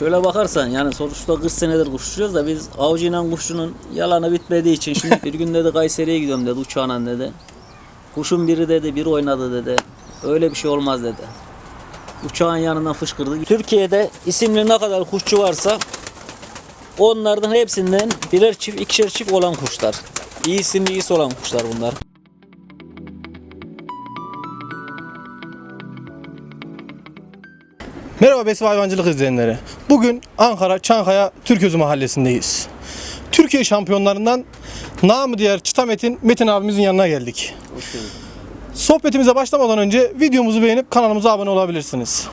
Şöyle bakarsan yani sonuçta 40 senedir kuş uçuyoruz da biz avcıyla kuşçunun yalanı bitmediği için şimdi bir gün dedi Kayseri'ye gidiyorum dedi uçağına dedi. Kuşun biri dedi bir oynadı dedi. Öyle bir şey olmaz dedi. Uçağın yanından fışkırdı. Türkiye'de isimli ne kadar kuşçu varsa onlardan hepsinden birer çift ikişer çift olan kuşlar. İyi isimli iyisi olan kuşlar bunlar. Merhaba Besi Hayvancılık izleyenleri. Bugün Ankara Çankaya Türközü mahallesindeyiz. Türkiye şampiyonlarından namı diğer Çıtamet'in Metin abimizin yanına geldik. Sohbetimize başlamadan önce videomuzu beğenip kanalımıza abone olabilirsiniz.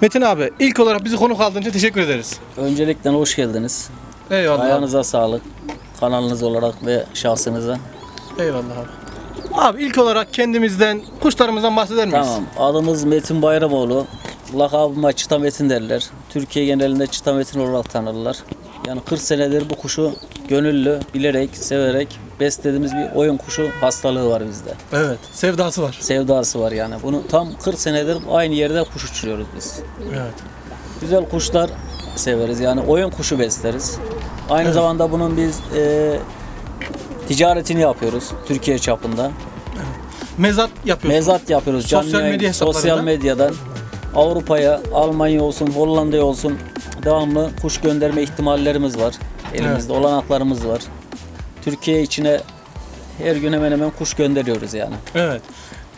Metin abi ilk olarak bizi konuk aldığın için teşekkür ederiz. Öncelikle hoş geldiniz. Eyvallah. Ayağınıza sağlık. Kanalınız olarak ve şahsınıza. Eyvallah abi. Abi ilk olarak kendimizden, kuşlarımızdan bahseder miyiz? Tamam. Adımız Metin Bayramoğlu. Lakabıma Çıta Metin derler. Türkiye genelinde Çıta Metin olarak tanırlar. Yani 40 senedir bu kuşu gönüllü, bilerek, severek beslediğimiz bir oyun kuşu hastalığı var bizde. Evet, sevdası var. Sevdası var yani. Bunu tam 40 senedir aynı yerde kuş uçuruyoruz biz. Evet. Güzel kuşlar severiz. Yani oyun kuşu besleriz. Aynı zamanda bunun biz e, ticaretini yapıyoruz Türkiye çapında. Mezat yapıyorsun. Mezat yapıyoruz. Sosyal Canlı medya. Sosyal medyadan Avrupa'ya, Almanya olsun, Hollanda'ya olsun devamlı kuş gönderme ihtimallerimiz var. Elimizde olanaklarımız var. Türkiye içine her gün hemen hemen kuş gönderiyoruz yani. Evet.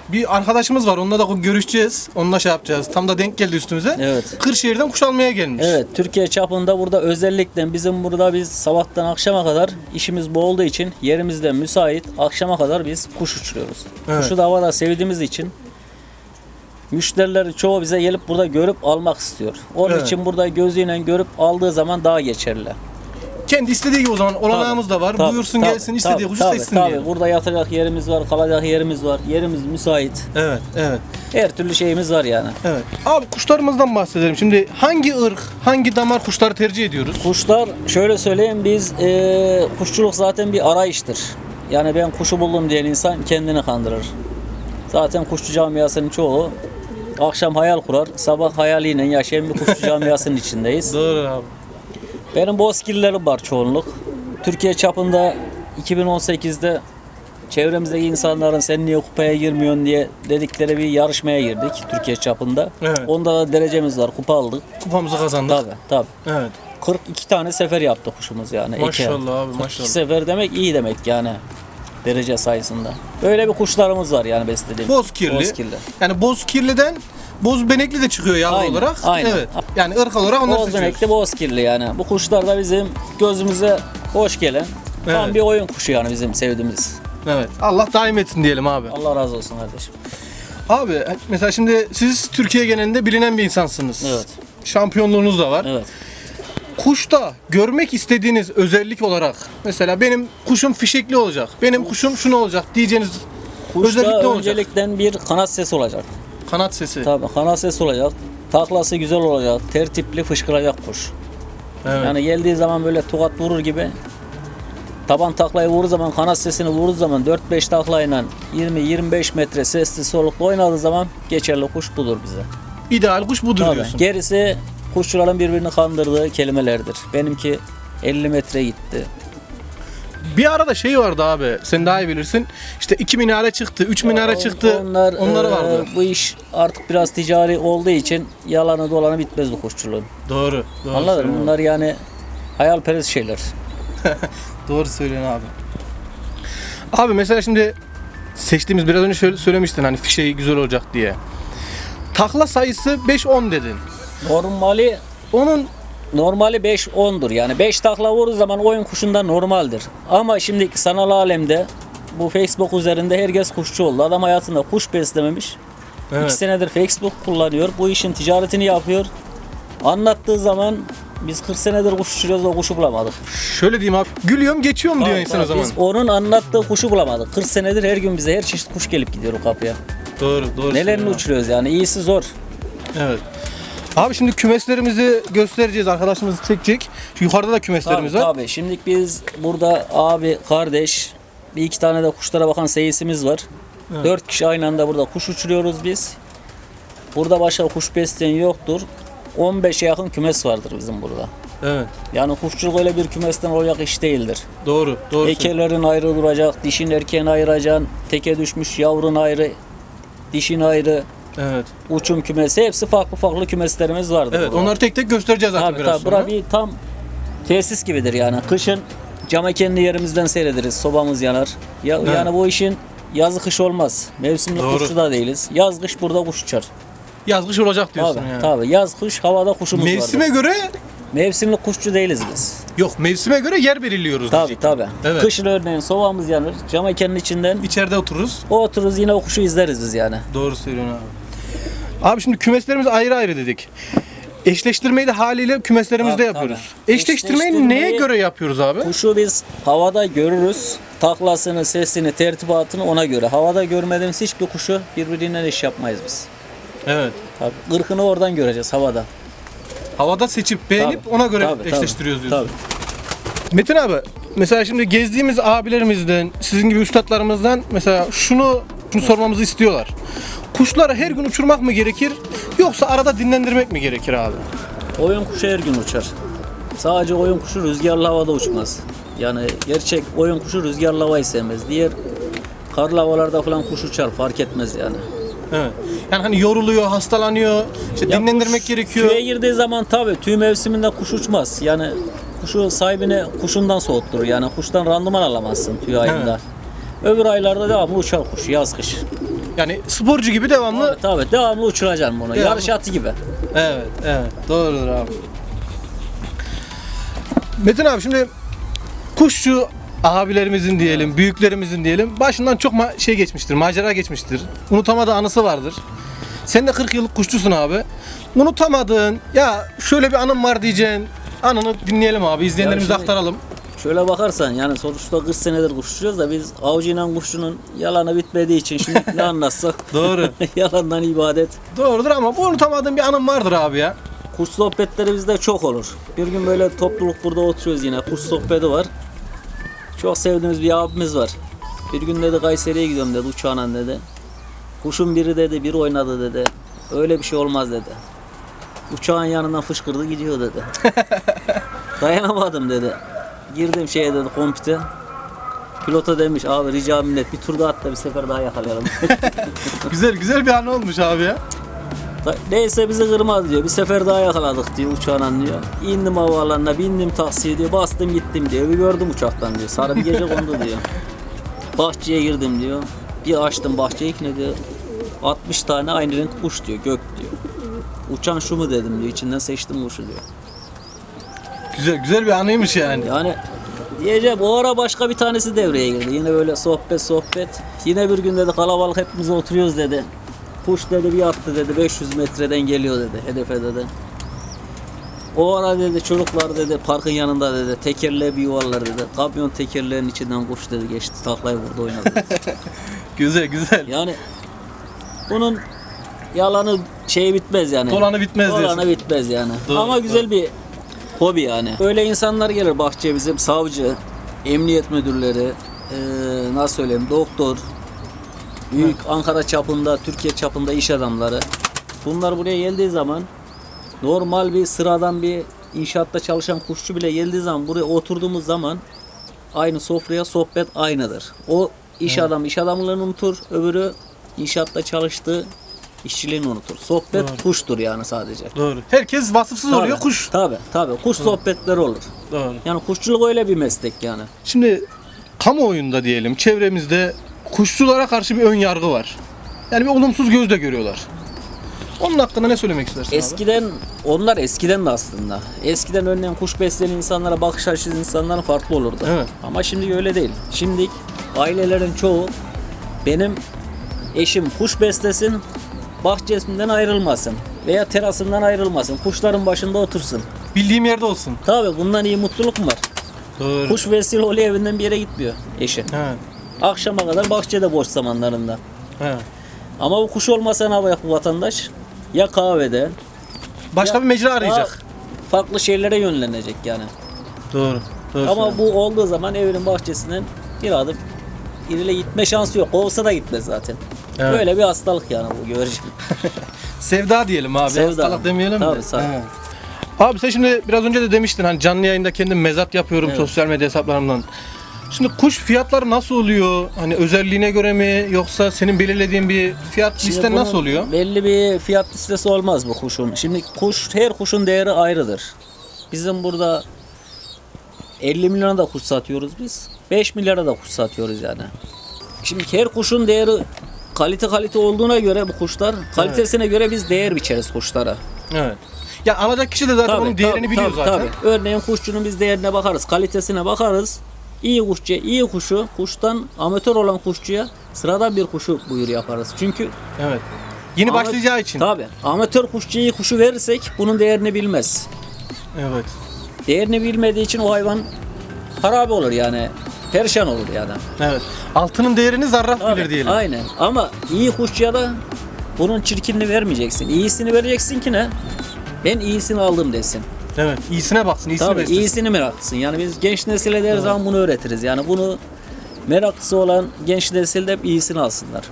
Bir arkadaşımız var. Onunla da görüşeceğiz. Onunla şey yapacağız. Tam da denk geldi üstümüze. Evet. Kırşehir'den kuş almaya gelmiş. Evet, Türkiye çapında burada özellikle bizim burada biz sabahtan akşama kadar işimiz bu olduğu için yerimizde müsait akşama kadar biz kuş uçuruyoruz. Evet. Kuşu da havada sevdiğimiz için müşterilerin çoğu bize gelip burada görüp almak istiyor. Onun Evet. için burada gözüyle görüp aldığı zaman daha geçerli. Kendi istediği gibi o zaman olanağımız da var. Tabii, Buyursun tabii, gelsin istediği tabii, kuşu tabii, seçsin tabii. diyelim. Burada yatacak yerimiz var, kalacak yerimiz var. Yerimiz müsait. Evet, evet, Her türlü şeyimiz var yani. evet. Abi kuşlarımızdan bahsedelim. Şimdi hangi ırk, hangi damar kuşları tercih ediyoruz? Kuşlar şöyle söyleyeyim biz eee, kuşçuluk zaten bir arayıştır. Yani ben kuşu buldum diyen insan kendini kandırır. Zaten kuşçu camiasının çoğu akşam hayal kurar, sabah hayaliyle yaşayan bir kuşçu camiasının içindeyiz. Doğru abi. Benim bozkirlerim var çoğunluk. Türkiye çapında 2018'de çevremizdeki insanların sen niye kupaya girmiyorsun diye dedikleri bir yarışmaya girdik Türkiye çapında. Evet. Onda da derecemiz var, kupa aldık. Kupamızı kazandık. Tabii tabii. Evet. 42 tane sefer yaptı kuşumuz yani. eke. Maşallah abi 42 maşallah. sefer demek iyi demek yani derece sayısında. Böyle bir kuşlarımız var yani beslediğim. Bozkirli. Bozkirli. Yani bozkirliden boz benekli de çıkıyor yavru Aynen, olarak. aynen. Evet. Yani ırk olarak onları seçiyoruz. Bozbenekli bozkirli yani. Bu kuşlar da bizim gözümüze hoş gelen tam Evet. bir oyun kuşu yani bizim sevdiğimiz. Evet. Allah daim etsin diyelim abi. Allah razı olsun kardeşim. Abi mesela şimdi siz Türkiye genelinde bilinen bir insansınız. Evet. Şampiyonluğunuz da var. Evet. Kuşta görmek istediğiniz özellik olarak mesela benim kuşum fişekli olacak. Benim kuşum şunu olacak diyeceğiniz Kuşta özellik ne olacak? öncelikle bir kanat sesi olacak. Kanat sesi. Tabii kanat sesi olacak. Taklası güzel olacak. Tertipli fışkıracak kuş. Evet. Yani geldiği zaman böyle tokat vurur gibi taban taklayı vurur zaman kanat sesini vurur zaman 4-5 taklayla 20-25 metre sesli soluklu oynadığı zaman geçerli kuş budur bize. İdeal kuş budur Tabii. diyorsun. Gerisi kuşçuların birbirini kandırdığı kelimelerdir. Benimki 50 metre gitti. Bir arada şey vardı abi. Sen daha iyi bilirsin. İşte iki minare çıktı, üç minare çıktı. Onlar, Onları e, vardı. Bu iş artık biraz ticari olduğu için yalanı dolanı bitmez bu kuşçuluğun. Doğru. Doğru Anladın mı? söylüyorsun. Bunlar yani hayalperest şeyler. Doğru söylüyorsun abi. Abi mesela şimdi seçtiğimiz biraz önce şöyle söylemiştin hani fişeği güzel olacak diye. Takla sayısı 5-10 dedin. Normali Onun normali 5-10'dur. Yani 5 takla vurduğu zaman oyun kuşunda normaldir. Ama şimdiki sanal alemde bu Facebook üzerinde herkes kuşçu oldu. Adam hayatında kuş beslememiş. Evet. 2 senedir Facebook kullanıyor. Bu işin ticaretini yapıyor. Anlattığı zaman biz 40 senedir kuş uçuruyoruz o kuşu bulamadık. Şöyle diyeyim abi. Gülüyorum geçiyorum diyor Tabii, insan o zaman. Biz onun anlattığı kuşu bulamadık. 40 senedir her gün bize her çeşit kuş gelip gidiyor o kapıya. Doğru doğru. Nelerini söylüyorsun. uçuruyoruz yani iyisi zor. Evet. Abi şimdi kümeslerimizi göstereceğiz. Arkadaşımız çekecek. Şu yukarıda da kümeslerimiz Tabii var. tabii. Şimdi biz burada abi, kardeş, bir iki tane de kuşlara bakan seyisimiz var. Dört kişi aynı anda burada kuş uçuruyoruz biz. Burada başka kuş besleyen yoktur. 15'e yakın kümes vardır bizim burada. Evet. Yani kuşçuluk öyle bir kümesten olacak iş değildir. Doğru. Doğru. Ekelerin ayrı duracak, dişin erkeğin ayıracaksın, teke düşmüş yavrun ayrı, dişin ayrı, Evet. uçum kümesi hepsi farklı farklı kümeslerimiz vardır. Evet. burada. Onları tek tek göstereceğiz zaten Tabii biraz tabii. sonra. Bura bir tam tesis gibidir yani. Kışın cama kendi yerimizden seyrederiz. Sobamız yanar. Ya, Evet. Yani bu işin yazı kış olmaz. Mevsimlik Doğru. kuşçu da değiliz. Yaz kış burada kuş uçar. Yaz kış olacak diyorsun Tabii, yani. tabii. Yaz kış havada kuşumuz Mevsime var. göre Mevsimlik kuşçu değiliz biz. yok mevsime göre yer belirliyoruz. Diyecek. tabii. Evet. Kışın örneğin sobamız yanır. Cama kendi içinden İçeride otururuz. otururuz yine o kuşu izleriz biz yani. Doğru söylüyorsun abi. Abi şimdi kümeslerimiz ayrı ayrı dedik. Eşleştirmeyi de haliyle kümeslerimizde Tabii, yapıyoruz. tabii. Eşleştirmeyi, Eşleştirmeyi- neye göre yapıyoruz abi? Kuşu biz havada görürüz. Taklasını, sesini, tertibatını ona göre. Havada görmediğimiz hiçbir kuşu birbirinden eş yapmayız biz. Evet. Tabii. Irkını oradan göreceğiz havada. Havada seçip beğenip Tabii. ona göre Tabii, tabii. eşleştiriyoruz diyorsun. Tabii. Metin abi mesela şimdi gezdiğimiz abilerimizden, sizin gibi üstadlarımızdan mesela şunu, şunu sormamızı istiyorlar. Kuşları her gün uçurmak mı gerekir yoksa arada dinlendirmek mi gerekir abi? Oyun kuşu her gün uçar. Sadece oyun kuşu rüzgarlı havada uçmaz. Yani gerçek oyun kuşu rüzgarlı havayı sevmez. Diğer karlı havalarda falan kuş uçar fark etmez yani. Evet. Yani hani yoruluyor, hastalanıyor, işte Ya dinlendirmek kuş gerekiyor. Tüye girdiği zaman tabii tüy mevsiminde kuş uçmaz. Yani kuşu sahibine kuşundan soğutturur. Yani kuştan randıman alamazsın tüy ayında. Öbür aylarda devamlı uçar kuş yaz kış. Yani sporcu gibi devamlı. Tabii, tabii devamlı uçuracaksın bunu. Devamlı. Yarış atı gibi. Evet, evet. Doğrudur abi. Metin abi şimdi kuşçu abilerimizin diyelim, büyüklerimizin diyelim başından çok şey geçmiştir, macera geçmiştir. Unutamadığı anısı vardır. Sen de 40 yıllık kuşçusun abi. Unutamadığın, ya şöyle bir anım var diyeceğin anını dinleyelim abi, izleyenlerimize aktaralım. Şöyle bakarsan yani sonuçta 40 senedir kuş uçuruyoruz da biz avcıyla kuşçunun yalanı bitmediği için şimdi ne anlatsak Doğru. yalandan ibadet. Doğrudur ama bu unutamadığın bir anım vardır abi ya. Kuş sohbetleri bizde çok olur. Bir gün böyle topluluk burada oturuyoruz yine. Kuş sohbeti var. Çok sevdiğimiz bir abimiz var. Bir gün dedi Kayseri'ye gidiyorum dedi uçağına dedi. Kuşun biri dedi bir oynadı dedi. Öyle bir şey olmaz dedi. Uçağın yanından fışkırdı gidiyor dedi. Dayanamadım dedi. Girdim şeye dedi kompüte. Pilota demiş abi rica minnet bir tur daha at da bir sefer daha yakalayalım. Güzel güzel bir anı olmuş abi ya. Neyse bizi kırmadı diyor. Bir sefer daha yakaladık diyor uçağına diyor. İndim havaalanına bindim taksiye diyor. Bastım gittim diyor. Bir gördüm uçaktan diyor. Sarı bir gece kondu diyor. Bahçeye girdim diyor. Bir açtım bahçeyi ne diyor. 60 tane aynı renk kuş diyor. Gök diyor. Uçan şu mu dedim diyor. İçinden seçtim kuşu diyor. Güzel güzel bir anıymış yani. Yani diyeceğim o ara başka bir tanesi devreye girdi. Yine böyle sohbet sohbet. Yine bir gün dedi kalabalık hepimiz oturuyoruz dedi. Kuş dedi bir attı dedi 500 metreden geliyor dedi hedefe dedi. O ara dedi çocuklar dedi parkın yanında dedi tekerleğe bir yuvarlar dedi. Kamyon tekerleğinin içinden kuş dedi geçti taklayı vurdu oynadı. Güzel güzel. yani bunun yalanı şey bitmez yani. Dolanı bitmez diyorsun. Dolanı bitmez yani. Doğru, Ama güzel bir hobi yani. Öyle insanlar gelir bahçeye bizim savcı, emniyet müdürleri, eee, nasıl söyleyeyim doktor, büyük Ankara çapında, Türkiye çapında iş adamları. Bunlar buraya geldiği zaman normal bir sıradan bir inşaatta çalışan kuşçu bile geldiği zaman buraya oturduğumuz zaman aynı sofraya sohbet aynıdır. O iş adamı iş adamlığını unutur, öbürü inşaatta çalıştığı işçiliğini unutur. Sohbet Doğru. kuştur yani sadece. Doğru. Herkes vasıfsız oluyor kuş. Tabi tabi kuş sohbetleri olur. Doğru. Yani kuşçuluk öyle bir meslek yani. Şimdi kamuoyunda diyelim çevremizde kuşçulara karşı bir ön yargı var. Yani bir olumsuz gözle görüyorlar. Onun hakkında ne söylemek istersin abi? Eskiden onlar eskiden de aslında. Eskiden örneğin kuş besleyen insanlara bakış açısı insanların farklı olurdu. Evet. Ama şimdi öyle değil. Şimdi ailelerin çoğu benim eşim kuş beslesin, bahçesinden ayrılmasın veya terasından ayrılmasın. Kuşların başında otursun. Bildiğim yerde olsun. Tabii bundan iyi mutluluk mu var? Doğru. Kuş vesile oluyor evinden bir yere gitmiyor eşi. Evet. Akşama kadar bahçede boş zamanlarında. Evet. Ama bu kuş olmasa ne yapacak bu vatandaş? Ya kahvede, Başka Ya- bir mecra ya arayacak. farklı şeylere yönlenecek yani. Doğru. Doğru. Ama bu olduğu zaman evinin bahçesinden bir adım ileri gitme şansı yok. Olsa da gitmez zaten. Evet. Böyle bir hastalık yani bu göreceğim. Sevda diyelim abi. Sevda. Hastalık demeyelim Tabii, de. Evet. Abi sen şimdi biraz önce de demiştin hani canlı yayında kendim mezat yapıyorum Evet. sosyal medya hesaplarımdan. Şimdi kuş fiyatları nasıl oluyor? Hani özelliğine göre mi yoksa senin belirlediğin bir fiyat Şimdi listen nasıl oluyor? Belli bir fiyat listesi olmaz bu kuşun. Şimdi kuş her kuşun değeri ayrıdır. Bizim burada 50 milyona da kuş satıyoruz biz. 5 milyara da kuş satıyoruz yani. Şimdi her kuşun değeri kalite kalite olduğuna göre bu kuşlar kalitesine göre biz değer biçeriz kuşlara. Evet. Ya alacak kişi de zaten onun değerini tabii, biliyor tabii, zaten. tabii. Örneğin kuşçunun biz değerine bakarız, kalitesine bakarız. İyi kuşçuya iyi kuşu, kuştan amatör olan kuşçuya sıradan bir kuşu buyur yaparız. Çünkü Evet. Yeni Ama- başlayacağı için. Tabi. Amatör kuşçuya iyi kuşu verirsek bunun değerini bilmez. Evet. Değerini bilmediği için o hayvan harabe olur yani. Perişan olur yani. Evet. Altının değerini zarraf Tabii, bilir diyelim. Aynen. Ama iyi kuşçuya da bunun çirkinini vermeyeceksin. İyisini vereceksin ki ne? Ben iyisini aldım desin. Evet. İyisine baksın, iyisini Tabii beslesin. iyisini meraklısın. Yani biz genç nesile de her zaman bunu öğretiriz. Yani bunu meraklısı olan genç nesilde hep iyisini alsınlar.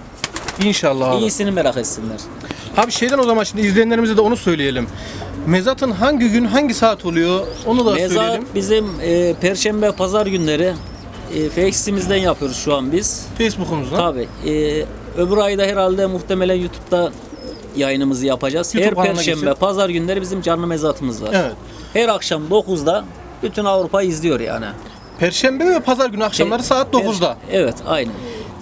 İnşallah abi. İyisini merak etsinler. Abi şeyden o zaman şimdi izleyenlerimize de onu söyleyelim. Mezatın hangi gün hangi saat oluyor onu da Mezar söyleyelim. bizim e, perşembe pazar günleri e, Face'imizden yapıyoruz şu an biz. Facebook'umuzdan. Tabii. E, öbür ayda herhalde muhtemelen YouTube'da yayınımızı yapacağız. YouTube Her kanalına perşembe geçip- pazar günleri bizim canlı mezatımız var. Evet. Her akşam 9'da bütün Avrupa izliyor yani. Perşembe ve pazar günü akşamları E, saat 9'da. Evet, aynen.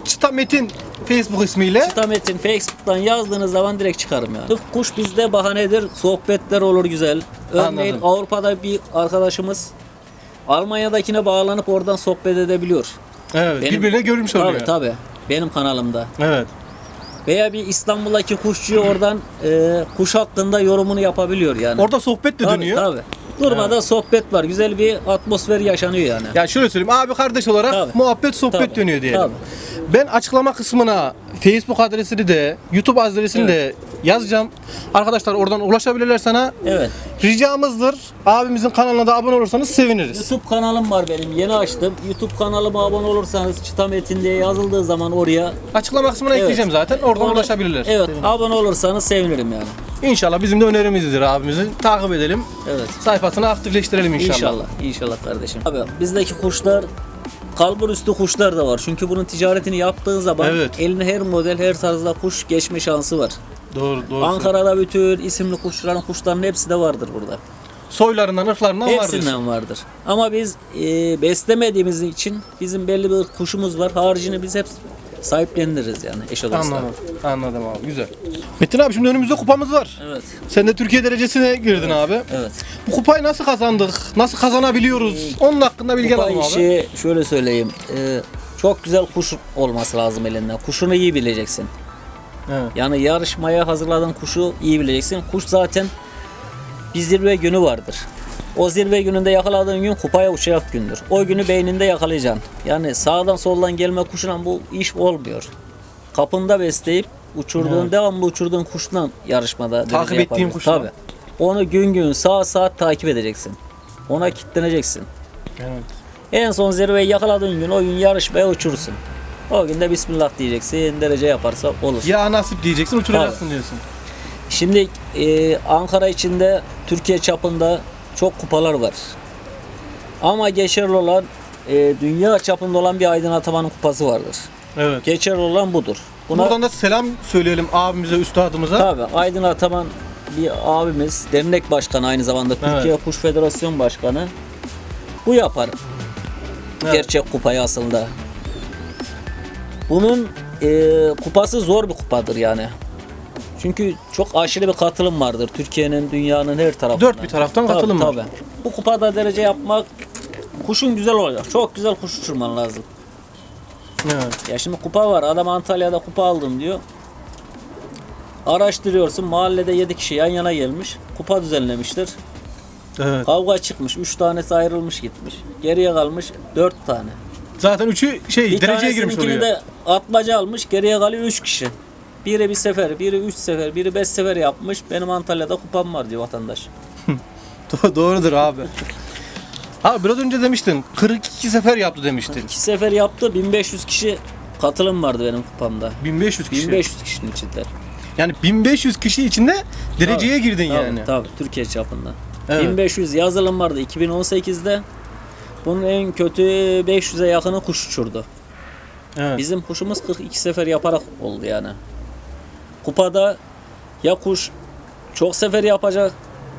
Çıta Metin Facebook ismiyle. Tametin Facebook'tan yazdığınız zaman direkt çıkarım yani. Sırf kuş bizde bahanedir. Sohbetler olur güzel. Örneğin Anladım. Avrupa'da bir arkadaşımız Almanya'dakine bağlanıp oradan sohbet edebiliyor. Evet. Benim- birbirine görmüş oluyor. Tabii tabii. Benim kanalımda. Evet. Veya bir İstanbul'daki kuşçu oradan e, kuş hakkında yorumunu yapabiliyor yani. Orada sohbet de tabii, dönüyor. Tabii. Durmadan sohbet var. Güzel bir atmosfer yaşanıyor yani. Ya şöyle söyleyeyim abi kardeş olarak Tabii. muhabbet sohbet Tabii. dönüyor diyelim. Tabii. Ben açıklama kısmına Facebook adresini de YouTube adresini de yazacağım. Arkadaşlar oradan ulaşabilirler sana. Evet. Ricamızdır. Abimizin kanalına da abone olursanız seviniriz. YouTube kanalım var benim. Yeni açtım. YouTube kanalıma abone olursanız Çıta Metin diye yazıldığı zaman oraya Açıklama kısmına Evet. ekleyeceğim zaten. Oradan Onu- ulaşabilirler. Evet. Abone olursanız sevinirim yani. İnşallah bizim de önerimizdir abimizin. Takip edelim. Evet. Sayfasını aktifleştirelim inşallah. İnşallah. İnşallah kardeşim. Abi bizdeki kuşlar kalbur üstü kuşlar da var. Çünkü bunun ticaretini yaptığın zaman Evet. eline her model, her tarzda kuş geçme şansı var. Doğru doğru. Ankara'da bütün isimli kuşların kuşların hepsi de vardır burada. Soylarından, ırklarından vardır. Hepsinden vardır. Ama biz e, beslemediğimiz için bizim belli bir kuşumuz var. Haricini biz hep sahiplendiririz yani eş olursa. Anladım. Anladım abi. Güzel. Metin abi şimdi önümüzde kupamız var. Evet. Sen de Türkiye derecesine girdin abi. Evet. Bu kupayı nasıl kazandık? Nasıl kazanabiliyoruz? Onun hakkında bilgi Kupa alalım abi. işi şöyle söyleyeyim. e, çok güzel kuş olması lazım elinden. Kuşunu iyi bileceksin. Evet. Yani yarışmaya hazırladığın kuşu iyi bileceksin. Kuş zaten bir zirve günü vardır. O zirve gününde yakaladığın gün kupaya uçacak gündür. O günü beyninde yakalayacaksın. Yani sağdan soldan gelme kuşla bu iş olmuyor. Kapında besleyip uçurduğun, Evet. devamlı uçurduğun kuşla yarışmada Takip yapabilirsin. kuşla. Tabii. Onu gün gün saat saat takip edeceksin. Ona kitleneceksin. Evet. En son zirveyi yakaladığın gün o gün yarışmaya uçurursun. O gün de Bismillah diyeceksin. Derece yaparsa olur. Ya nasip diyeceksin uçuracaksın diyorsun. Şimdi e, Ankara içinde Türkiye çapında çok kupalar var. Ama geçerli olan e, dünya çapında olan bir Aydın Ataman'ın kupası vardır. Evet. Geçerli olan budur. Buna Buradan da selam söyleyelim abimize, üstadımıza. tabi Aydın Ataman bir abimiz, dernek başkanı aynı zamanda Türkiye Kuş Federasyon Başkanı. Bu yapar. Evet. Gerçek kupayı aslında. Bunun e, kupası zor bir kupadır yani. Çünkü çok aşırı bir katılım vardır Türkiye'nin, dünyanın her tarafından. Dört bir taraftan Tabii, katılım var. tabii. Bu kupada derece yapmak kuşun güzel olacak. Çok güzel kuş uçurman lazım. Evet. Ya şimdi kupa var. Adam Antalya'da kupa aldım diyor. Araştırıyorsun. Mahallede 7 kişi yan yana gelmiş. Kupa düzenlemiştir. Evet. Kavga çıkmış. 3 tanesi ayrılmış gitmiş. Geriye kalmış 4 tane. Zaten üçü şey Bir dereceye girmiş oluyor. de atmaca almış. Geriye kalıyor 3 kişi. Biri bir sefer, biri 3 sefer, biri 5 sefer yapmış. Benim Antalya'da kupam var diyor vatandaş. Do- Doğrudur abi. Abi biraz önce demiştin 42 sefer yaptı demiştin. 2 sefer yaptı. 1500 kişi katılım vardı benim kupamda. 1500 kişi. 1500 kişinin içinde. Yani 1500 kişi içinde dereceye girdin Tabii, yani. Tabii Türkiye çapında. Evet. 1500 yazılım vardı 2018'de. Bunun en kötü 500'e yakını kuş uçurdu. Evet. Bizim kuşumuz 42 sefer yaparak oldu yani. Kupada ya kuş çok sefer yapacak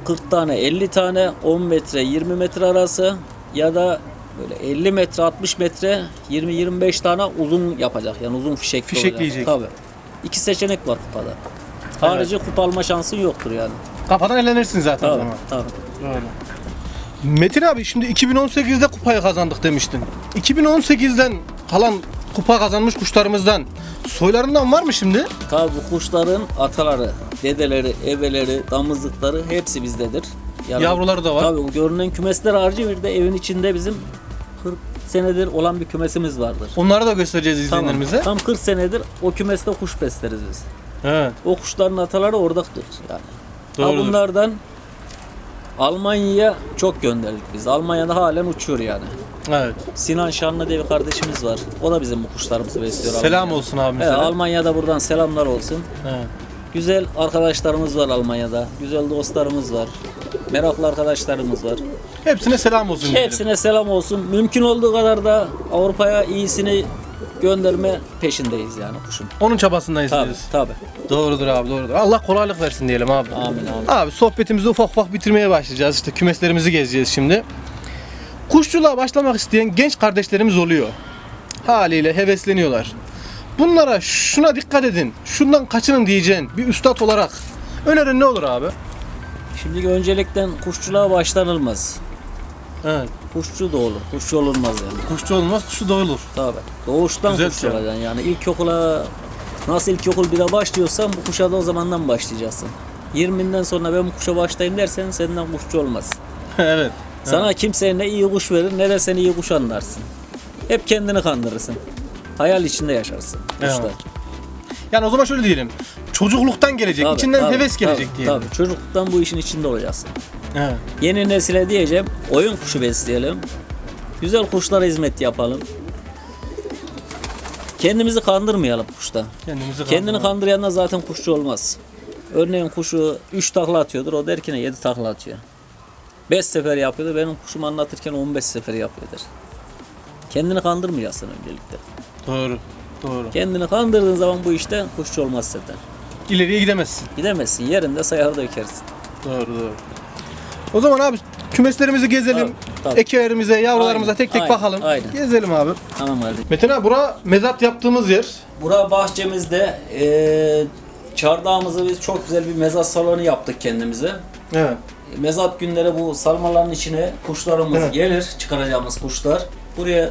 40 tane 50 tane 10 metre 20 metre arası ya da böyle 50 metre 60 metre 20-25 tane uzun yapacak yani uzun fişekli Fişekleyecek. Tabii. İki seçenek var kupada. Harici kupa alma şansın yoktur yani. Kafadan elenirsin zaten o Tabii, zaman. tabii. Metin abi şimdi 2018'de kupayı kazandık demiştin. 2018'den kalan kupa kazanmış kuşlarımızdan soylarından var mı şimdi? Tabii bu kuşların ataları, dedeleri, ebeleri, damızlıkları hepsi bizdedir. Yani Yavruları da var. Tabii bu görünen kümesler harici bir de evin içinde bizim 40 senedir olan bir kümesimiz vardır. Onları da göstereceğiz Tamam. izleyenlerimize. Tam 40 senedir o kümeste kuş besleriz biz. Evet. O kuşların ataları oradadır yani. Ha Doğrudur. bunlardan Almanya'ya çok gönderdik biz. Almanya'da halen uçuyor yani. Evet. Sinan Şanlı diye bir kardeşimiz var. O da bizim bu kuşlarımızı besliyor. Selam Almanya'da. olsun abimize. Evet, de. Almanya'da buradan selamlar olsun. Evet. Güzel arkadaşlarımız var Almanya'da. Güzel dostlarımız var. Meraklı arkadaşlarımız var. Hepsine selam olsun. diyelim. Hepsine selam olsun. Mümkün olduğu kadar da Avrupa'ya iyisini gönderme peşindeyiz yani kuşun. Onun çabasındayız Tabii biz. tabii. Doğrudur abi doğrudur. Allah kolaylık versin diyelim abi. Amin amin. Abi sohbetimizi ufak ufak bitirmeye başlayacağız. İşte kümeslerimizi gezeceğiz şimdi. Kuşçuluğa başlamak isteyen genç kardeşlerimiz oluyor. Haliyle hevesleniyorlar. Bunlara şuna dikkat edin, şundan kaçının diyeceğin bir üstad olarak önerin ne olur abi? Şimdi öncelikle kuşçuluğa başlanılmaz. Evet. Kuşçu da olur. Kuşçu olunmaz yani. Kuşçu olmaz, kuşu doğulur. Tabii. Doğuştan Güzel kuşçu şey. olacaksın yani. İlkokula nasıl ilkokul 1'e başlıyorsan bu kuşa da o zamandan başlayacaksın. 20'den sonra ben bu kuşa başlayayım dersen senden kuşçu olmaz. evet. Sana kimse ne iyi kuş verir ne de seni iyi kuş anlarsın. Hep kendini kandırırsın. Hayal içinde yaşarsın kuşta. Evet. Yani o zaman şöyle diyelim. Çocukluktan gelecek, Tabii, içinden tabii, heves gelecek tabii, diyelim. Tabii. Çocukluktan bu işin içinde olacaksın. Evet. Yeni nesile diyeceğim oyun kuşu besleyelim. Güzel kuşlara hizmet yapalım. Kendimizi kandırmayalım kuşta. Kendimizi Kendini kandırmayalım. kandırayan da zaten kuşçu olmaz. Örneğin kuşu 3 takla atıyordur, o derken 7 takla atıyor. 5 sefer yapıyordur, benim kuşum anlatırken 15 sefer yapıyordur. Kendini kandırmayacaksın öncelikle. Doğru. Doğru. Kendini kandırdığın zaman bu işte kuşçu olmaz zaten. İleriye gidemezsin. Gidemezsin, yerinde sayar dökersin. Doğru doğru. O zaman abi kümeslerimizi gezelim. Tabii. Ekelerimize, yavrularımıza Aynen, tek tek aynen, bakalım. aynen. Gezelim abi. Tamam kardeşim. Metin abi bura mezat yaptığımız yer. Bura bahçemizde eee çardağımızı biz çok güzel bir mezat salonu yaptık kendimize. Evet. Mezat günleri bu salmaların içine kuşlarımız Evet. gelir, çıkaracağımız kuşlar. Buraya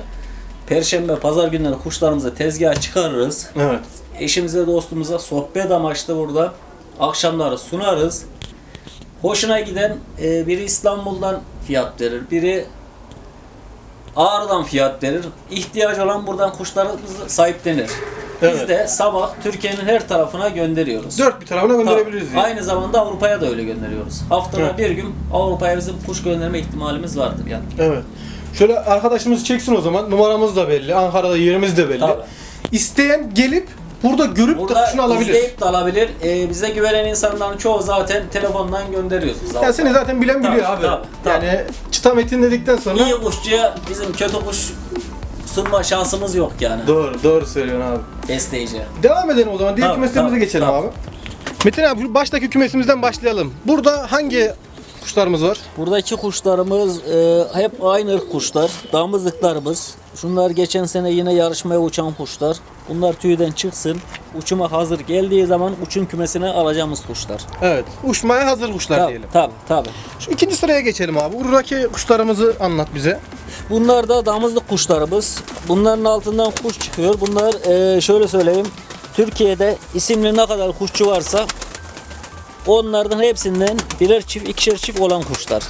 Perşembe, pazar günleri kuşlarımızı tezgaha çıkarırız. Evet. Eşimize, dostumuza sohbet amaçlı burada akşamları sunarız. Hoşuna giden e, biri İstanbul'dan fiyat verir, biri Ağrı'dan fiyat verir. İhtiyacı olan buradan kuşlarımızı sahiplenir. Biz Evet. de sabah Türkiye'nin her tarafına gönderiyoruz. Dört bir tarafına gönderebiliriz diye. Aynı zamanda Avrupa'ya da öyle gönderiyoruz. Haftada Evet. bir gün Avrupa'ya bizim kuş gönderme ihtimalimiz vardır yani. Evet. Şöyle arkadaşımız çeksin o zaman. Numaramız da belli. Ankara'da yerimiz de belli. Tabii. İsteyen gelip burada görüp de Burada kuşunu alabilir. izleyip de alabilir. Ee, bize güvenen insanların çoğu zaten telefondan gönderiyoruz. Ya seni zaten bilen biliyor Tabii, abi. tabii, tabii. Yani çıta metin dedikten sonra İyi kuşçuya bizim kötü kuş sunma şansımız yok yani. Doğru, doğru söylüyorsun abi. Besleyiciye. Devam edelim o zaman. Diğer Tabii, kümeslerimize tabii, geçelim tabii. abi. Metin abi şu baştaki kümesimizden başlayalım. Burada hangi kuşlarımız var? Buradaki kuşlarımız e, hep aynı ırk kuşlar. Damızlıklarımız. Şunlar geçen sene yine yarışmaya uçan kuşlar. Bunlar tüyden çıksın. Uçuma hazır geldiği zaman uçum kümesine alacağımız kuşlar. Evet. Uçmaya hazır kuşlar Tabii diyelim. tabii tabii. Şu ikinci sıraya geçelim abi. Buradaki kuşlarımızı anlat bize. Bunlar da damızlık kuşlarımız. Bunların altından kuş çıkıyor. Bunlar eee, şöyle söyleyeyim. Türkiye'de isimli ne kadar kuşçu varsa onlardan hepsinden birer çift, ikişer çift olan kuşlar.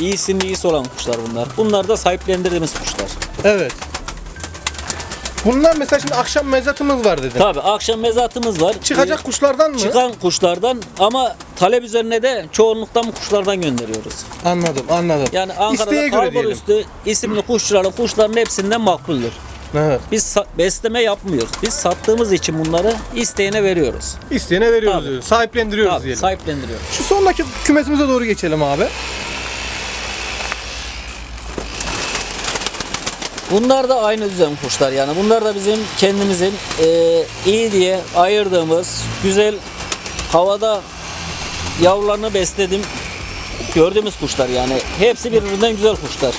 İyi isimli iyisi olan kuşlar bunlar. Bunlar da sahiplendirdiğimiz kuşlar. Evet. Bunlar mesela şimdi akşam mezatımız var dedin. Tabii akşam mezatımız var. Çıkacak Ee, kuşlardan mı? çıkan kuşlardan ama talep üzerine de çoğunluktan kuşlardan gönderiyoruz. Anladım, anladım. Yani Ankara'da İsteğe göre kalbur diyelim. üstü isimli kuşçuların kuşların hepsinden makbuldür. Evet. Biz besleme yapmıyoruz. Biz sattığımız için bunları isteğine veriyoruz. İsteyene veriyoruz Tabii. Sahiplendiriyoruz Tabii, diyelim. sahiplendiriyoruz. Şu sondaki kümesimize doğru geçelim abi. Bunlar da aynı düzen kuşlar yani. Bunlar da bizim kendimizin eee, iyi diye ayırdığımız güzel havada yavrularını besledim gördüğümüz kuşlar yani. Hepsi birbirinden güzel kuşlar.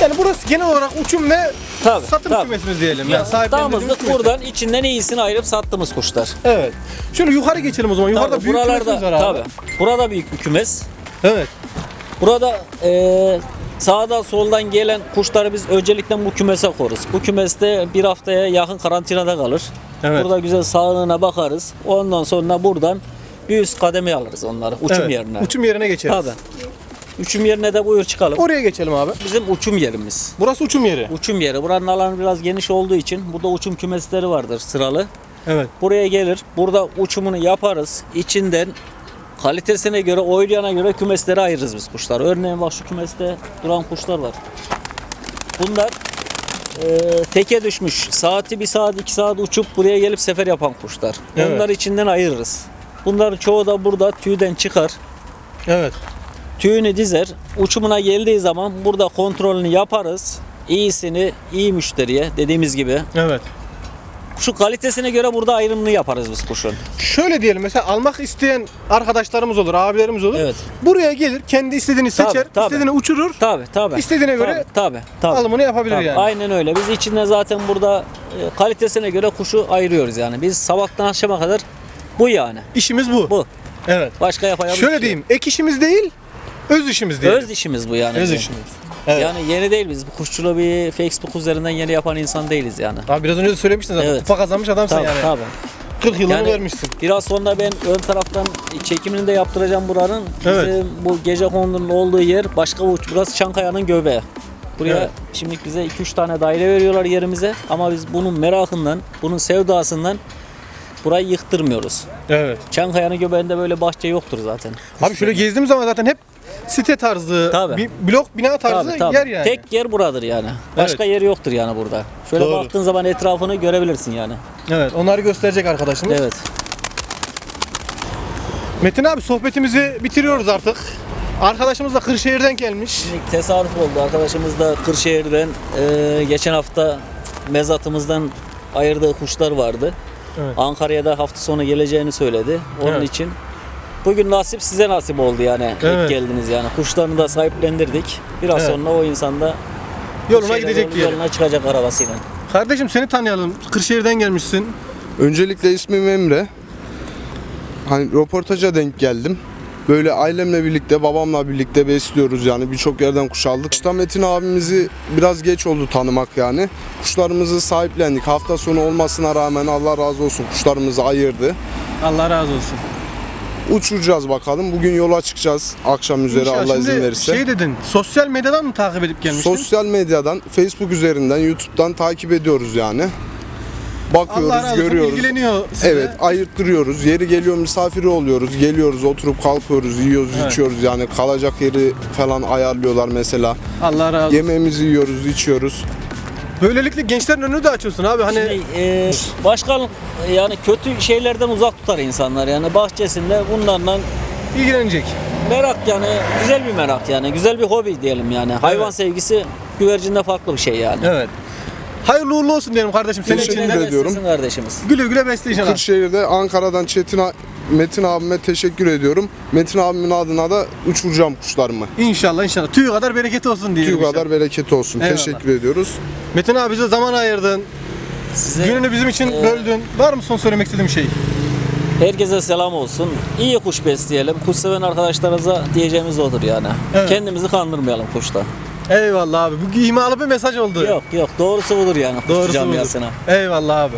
Yani burası genel olarak uçum ve Tabii, satım tabii. kümesimiz diyelim. Ya, Yani sahiplendiğimiz kümesi. buradan içinden iyisini ayırıp sattığımız kuşlar. Evet. Şöyle yukarı geçelim o zaman. Yukarıda Tabii, büyük kümesimiz var abi. tabii. Burada büyük bir kümes. Evet. Burada eee sağdan soldan gelen kuşları biz öncelikle bu kümese koruz. Bu kümeste bir haftaya yakın karantinada kalır. Evet. Burada güzel sağlığına bakarız. Ondan sonra buradan bir üst kademe alırız onları uçum evet. yerine. Uçum yerine geçeriz. Tabii. Uçum yerine de buyur çıkalım. Oraya geçelim abi. Bizim uçum yerimiz. Burası uçum yeri. Uçum yeri. Buranın alanı biraz geniş olduğu için burada uçum kümesleri vardır sıralı. Evet. Buraya gelir. Burada uçumunu yaparız. İçinden kalitesine göre, oylayana göre kümesleri ayırırız biz kuşlar. Örneğin bak şu kümeste duran kuşlar var. Bunlar e, teke düşmüş. Saati bir saat, iki saat uçup buraya gelip sefer yapan kuşlar. Evet. Onları içinden ayırırız. Bunların çoğu da burada tüyden çıkar. Evet. Tüyünü dizer. Uçumuna geldiği zaman burada kontrolünü yaparız. İyisini iyi müşteriye dediğimiz gibi. Evet. Şu kalitesine göre burada ayrımını yaparız biz kuşun. Şöyle diyelim mesela almak isteyen arkadaşlarımız olur, abilerimiz olur. Evet. Buraya gelir, kendi istediğini Tabii, seçer, tabii. istediğini uçurur, Tabi tabi. İstediğine göre tabi tabi. alımını yapabilir yani. Aynen öyle. Biz içinden zaten burada e, kalitesine göre kuşu ayırıyoruz yani. Biz sabahtan akşama kadar bu yani. İşimiz bu. Bu. Evet. Başka yapacağımız Şöyle şey diyeyim, ek işimiz değil, öz işimiz diyelim. Öz işimiz bu yani. Öz bizim. işimiz. Evet. Yani yeni değil biz. Bu kuşçuluğu bir Facebook üzerinden yeni yapan insan değiliz yani. Abi biraz önce de söylemiştin zaten. Evet. Kupa kazanmış adamsın Tabii yani. tabi. 40 yılını Yani- vermişsin. Biraz sonra ben ön taraftan çekimini de yaptıracağım buranın. Evet. Bizim bu gece kondunun olduğu yer başka uç. Burası Çankaya'nın göbeği. Buraya Evet. şimdi bize 2-3 tane daire veriyorlar yerimize ama biz bunun merakından, bunun sevdasından burayı yıktırmıyoruz. Evet. Çankaya'nın göbeğinde böyle bahçe yoktur zaten. Abi şöyle gezdiğim zaman zaten hep site tarzı, Tabii. bir blok bina tarzı Tabii, tabii. yer yani. Tek yer buradır yani. Başka yer yoktur yani burada. Şöyle Doğru. baktığın zaman etrafını görebilirsin yani. Evet, onları gösterecek arkadaşımız. Evet. Metin abi sohbetimizi bitiriyoruz artık. Arkadaşımız da Kırşehir'den gelmiş. Tesadüf oldu. Arkadaşımız da Kırşehir'den e, geçen hafta mezatımızdan ayırdığı kuşlar vardı. Evet. Ankara'ya da hafta sonu geleceğini söyledi. Onun Evet. için bugün nasip size nasip oldu yani. Evet. İlk geldiniz yani. Kuşlarını da sahiplendirdik. Biraz Evet. sonra o insan da Yoluna gidecek doğru diyelim. Yoluna çıkacak arabasıyla. Kardeşim seni tanıyalım. Kırşehir'den gelmişsin. Öncelikle ismim Emre. Hani röportaja denk geldim. Böyle ailemle birlikte, babamla birlikte besliyoruz yani birçok yerden kuş aldık. İşte Metin abimizi biraz geç oldu tanımak yani. Kuşlarımızı sahiplendik. Hafta sonu olmasına rağmen Allah razı olsun kuşlarımızı ayırdı. Allah razı olsun. Uçuracağız bakalım. Bugün yola çıkacağız akşam üzere İnşallah. Allah Şimdi izin verirse. Şey dedin, sosyal medyadan mı takip edip gelmiştin? Sosyal medyadan, Facebook üzerinden, YouTube'dan takip ediyoruz yani. Bakıyoruz, Allah razı olsun görüyoruz. ilgileniyor size. Evet ayırttırıyoruz. Yeri geliyor misafiri oluyoruz. Geliyoruz oturup kalkıyoruz, yiyoruz, Evet. içiyoruz yani kalacak yeri falan ayarlıyorlar mesela. Allah razı olsun. Yemeğimizi yiyoruz, içiyoruz. Böylelikle gençlerin önünü de açıyorsun abi. Hani Şimdi, e, başkanlık yani kötü şeylerden uzak tutar insanlar yani bahçesinde bunlarla ilgilenecek. merak yani güzel bir merak yani güzel bir hobi diyelim yani hayvan sevgisi güvercinde farklı bir şey yani. Evet. Hayırlı uğurlu olsun diyelim kardeşim senin Teşekkür için de. ederim. ediyorum. kardeşimiz. Güle güle besle inşallah. Kırşehir'de Ankara'dan Çetin a- Metin abime teşekkür ediyorum. Metin abimin adına da uçuracağım kuşlarımı. İnşallah inşallah. Tüy kadar bereketi olsun diyelim. Tüy inşallah. kadar bereketi olsun. Eyvallah. Teşekkür ediyoruz. Metin abi bize zaman ayırdın. Size Gününü bizim için Ee, böldün. Var mı son söylemek istediğim şey? herkese selam olsun. İyi kuş besleyelim. Kuş seven arkadaşlarımıza diyeceğimiz odur yani. Evet. Kendimizi kandırmayalım kuşta. Eyvallah abi. Bu imalı bir mesaj oldu. Yok yok doğrusu budur yani Doğrusu camiasına. budur. Eyvallah abi.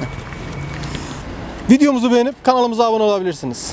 Videomuzu beğenip kanalımıza abone olabilirsiniz.